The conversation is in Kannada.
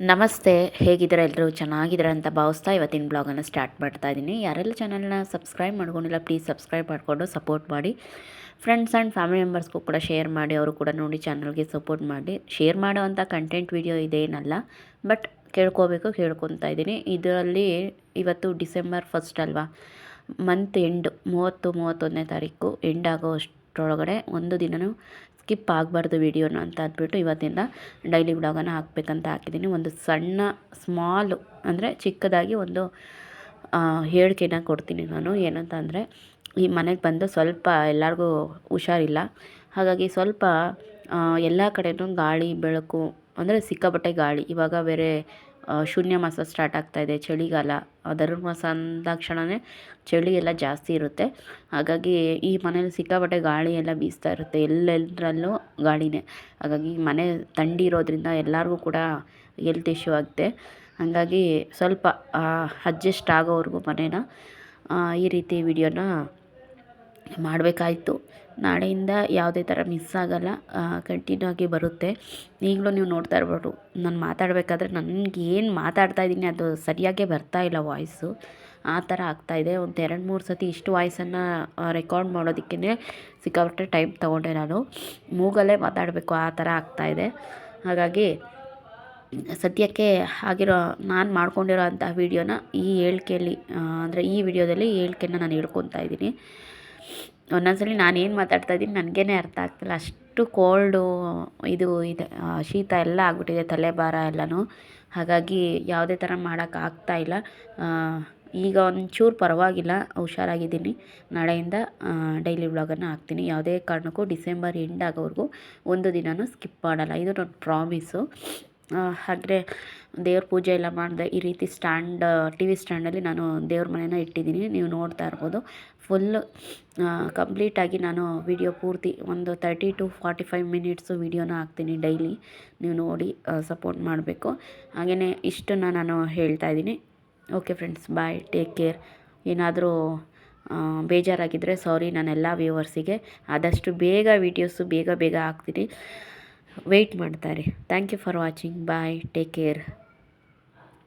ನಮಸ್ತೆ, ಹೇಗಿದ್ದೀರಾ? ಎಲ್ಲರೂ ಚೆನ್ನಾಗಿದ್ದೀರಾ ಅಂತ ಭಾವಿಸ್ತಾ ಇವತ್ತಿನ ಬ್ಲಾಗನ್ನು ಸ್ಟಾರ್ಟ್ ಮಾಡ್ತಾ ಇದ್ದೀನಿ. ಯಾರೆಲ್ಲ ಚಾನಲ್ನ ಸಬ್ಸ್ಕ್ರೈಬ್ ಮಾಡ್ಕೊಂಡಿಲ್ಲ, ಪ್ಲೀಸ್ ಸಬ್ಸ್ಕ್ರೈಬ್ ಮಾಡಿಕೊಂಡು ಸಪೋರ್ಟ್ ಮಾಡಿ. ಫ್ರೆಂಡ್ಸ್ ಆ್ಯಂಡ್ ಫ್ಯಾಮಿಲಿ ಮೆಂಬರ್ಸ್ಗೂ ಕೂಡ ಶೇರ್ ಮಾಡಿ, ಅವರು ಕೂಡ ನೋಡಿ ಚಾನಲ್ಗೆ ಸಪೋರ್ಟ್ ಮಾಡಿ. ಶೇರ್ ಮಾಡೋವಂಥ ಕಂಟೆಂಟ್ ವೀಡಿಯೋ ಇದೇನಲ್ಲ, ಬಟ್ ಕೇಳ್ಕೋಬೇಕು, ಕೇಳ್ಕೊತಾ ಇದ್ದೀನಿ. ಇದರಲ್ಲಿ ಇವತ್ತು ಡಿಸೆಂಬರ್ ಫಸ್ಟ್ ಅಲ್ವಾ? ಮಂತ್ ಎಂಡ್, ಮೂವತ್ತು ಮೂವತ್ತೊಂದನೇ ತಾರೀಕು. ಎಂಡ್ ಆಗೋ ಅಷ್ಟರೊಳಗಡೆ ಒಂದು ದಿನವೂ ಸ್ಕಿಪ್ ಆಗಬಾರ್ದು ವೀಡಿಯೋನ ಅಂತ ಅಂದ್ಬಿಟ್ಟು ಇವತ್ತಿಂದ ಡೈಲಿ ಬ್ಲಾಗನ್ನು ಹಾಕ್ಬೇಕಂತ ಹಾಕಿದ್ದೀನಿ. ಒಂದು ಸಣ್ಣ, ಸ್ಮಾಲ್ ಅಂದರೆ ಚಿಕ್ಕದಾಗಿ ಒಂದು ಹೇಳಿಕೆನ ಕೊಡ್ತೀನಿ ನಾನು. ಏನಂತ ಅಂದರೆ ಈ ಮನೆಗೆ ಬಂದು ಸ್ವಲ್ಪ ಎಲ್ಲರಿಗೂ ಹುಷಾರಿಲ್ಲ. ಹಾಗಾಗಿ ಸ್ವಲ್ಪ ಎಲ್ಲ ಕಡೆಯೂ ಗಾಳಿ, ಬೆಳಕು ಅಂದರೆ ಸಿಕ್ಕಾಪಟ್ಟೆ ಗಾಳಿ. ಇವಾಗ ಬೇರೆ ಶೂನ್ಯ ಮಾಸ ಸ್ಟಾರ್ಟ್ ಆಗ್ತಾಯಿದೆ ಚಳಿಗಾಲ. ಧನುರ್ಮಾಸ ಅಂದಾಕ್ಷಣವೇ ಚಳಿ ಎಲ್ಲ ಜಾಸ್ತಿ ಇರುತ್ತೆ. ಹಾಗಾಗಿ ಈ ಮನೇಲಿ ಸಿಕ್ಕಾಪಟ್ಟೆ ಗಾಳಿ ಎಲ್ಲ ಬೀಸ್ತಾ ಇರುತ್ತೆ ಎಲ್ಲೆಲ್ಲರಲ್ಲೂ ಗಾಳಿನೇ. ಹಾಗಾಗಿ ಮನೆ ಥಂಡಿ ಇರೋದ್ರಿಂದ ಎಲ್ಲರಿಗೂ ಕೂಡ ಹೆಲ್ತ್ ಇಶ್ಯೂ ಆಗುತ್ತೆ. ಹಾಗಾಗಿ ಸ್ವಲ್ಪ ಅಡ್ಜಸ್ಟ್ ಆಗೋವರೆಗೂ ಮನೇನ ಈ ರೀತಿ ವಿಡಿಯೋನ ಮಾಡಬೇಕಾಯ್ತು. ನಾಳೆಯಿಂದ ಯಾವುದೇ ಥರ ಮಿಸ್ ಆಗೋಲ್ಲ. ಕಂಟಿನ್ಯೂ ಆಗಿ ಬರುತ್ತೆ. ಈಗಲೂ ನೀವು ನೋಡ್ತಾ ಇರ್ಬೋದು. ನಾನು ಮಾತಾಡಬೇಕಾದ್ರೆ ನನಗೆ ಏನು ಮಾತಾಡ್ತಾ ಇದ್ದೀನಿ ಅದು ಸರಿಯಾಗೇ ಬರ್ತಾ ಇಲ್ಲ ವಾಯ್ಸು ಆ ಥರ ಆಗ್ತಾಯಿದೆ ಒಂದು ಎರಡು ಮೂರು ಸತಿ ಇಷ್ಟು ವಾಯ್ಸನ್ನು ರೆಕಾರ್ಡ್ ಮಾಡೋದಕ್ಕೇ ಸಿಕ್ಕಾಪಟ್ಟೆ ಟೈಮ್ ತೊಗೊಂಡೆ ನಾನು. ಮೂಗಲ್ಲೇ ಮಾತಾಡಬೇಕು. ಆ ಥರ ಆಗ್ತಾಯಿದೆ ಹಾಗಾಗಿ ಸದ್ಯಕ್ಕೆ ಆಗಿರೋ, ನಾನು ಮಾಡ್ಕೊಂಡಿರೋ ಅಂತಹ ವೀಡಿಯೋನ ಈ ಹೇಳಿಕೆಯಲ್ಲಿ ಅಂದರೆ ಈ ವಿಡಿಯೋದಲ್ಲಿ ಹೇಳಿಕೆನ ನಾನು ಹೇಳ್ಕೊತಾ ಇದ್ದೀನಿ. ಒಂದೊಂದ್ಸಲಿ ನಾನು ಏನು ಮಾತಾಡ್ತಾ ಇದ್ದೀನಿ ನನಗೇ ಅರ್ಥ ಆಗ್ತಿಲ್ಲ. ಅಷ್ಟು ಕೋಲ್ಡು ಇದು, ಇದೆ ಶೀತ ಎಲ್ಲ ಆಗ್ಬಿಟ್ಟಿದೆ, ತಲೆ ಭಾರ ಎಲ್ಲನೂ. ಹಾಗಾಗಿ ಯಾವುದೇ ಥರ ಮಾಡೋಕ್ಕಾಗ್ತಾ ಇಲ್ಲ. ಈಗ ಒಂಚೂರು ಪರವಾಗಿಲ್ಲ, ಹುಷಾರಾಗಿದ್ದೀನಿ. ನಾಳೆಯಿಂದ ಡೈಲಿ ವ್ಲಾಗನ್ನು ಹಾಕ್ತೀನಿ. ಯಾವುದೇ ಕಾರಣಕ್ಕೂ ಡಿಸೆಂಬರ್ ಎಂಡ್ ಆಗೋವರೆಗೂ ಒಂದು ದಿನವೂ ಸ್ಕಿಪ್ ಮಾಡಲ್ಲ. ಇದು ನನ್ನ ಪ್ರಾಮಿಸು ಹಾಗೆ ದೇವ್ರ ಪೂಜೆ ಎಲ್ಲ ಮಾಡಿದೆ ಈ ರೀತಿ ಸ್ಟ್ಯಾಂಡ್ ಟಿ ವಿ ಸ್ಟ್ಯಾಂಡಲ್ಲಿ ನಾನು ದೇವ್ರ ಮನೇನ ಇಟ್ಟಿದ್ದೀನಿ. ನೀವು ನೋಡ್ತಾ ಇರ್ಬೋದು. ಫುಲ್ ಕಂಪ್ಲೀಟಾಗಿ ನಾನು ವಿಡಿಯೋ ಪೂರ್ತಿ ಒಂದು thirty two forty five minutes ವಿಡಿಯೋನ ಹಾಕ್ತೀನಿ ಡೈಲಿ ನೀವು ನೋಡಿ ಸಪೋರ್ಟ್ ಮಾಡಬೇಕು. ಹಾಗೆಯೇ ಇಷ್ಟನ್ನು ನಾನು ಹೇಳ್ತಾ ಇದ್ದೀನಿ. Okay friends bye take care ಏನಾದರೂ ಬೇಜಾರಾಗಿದ್ದರೆ ಸಾರಿ ನಾನೆಲ್ಲ ವ್ಯೂವರ್ಸಿಗೆ ಆದಷ್ಟು ಬೇಗ ವೀಡಿಯೋಸು ಬೇಗ ಬೇಗ ಹಾಕ್ತೀನಿ. ವೆಯ್ಟ್ ಮಾಡ್ತಾರೆ. Thank you for watching bye take care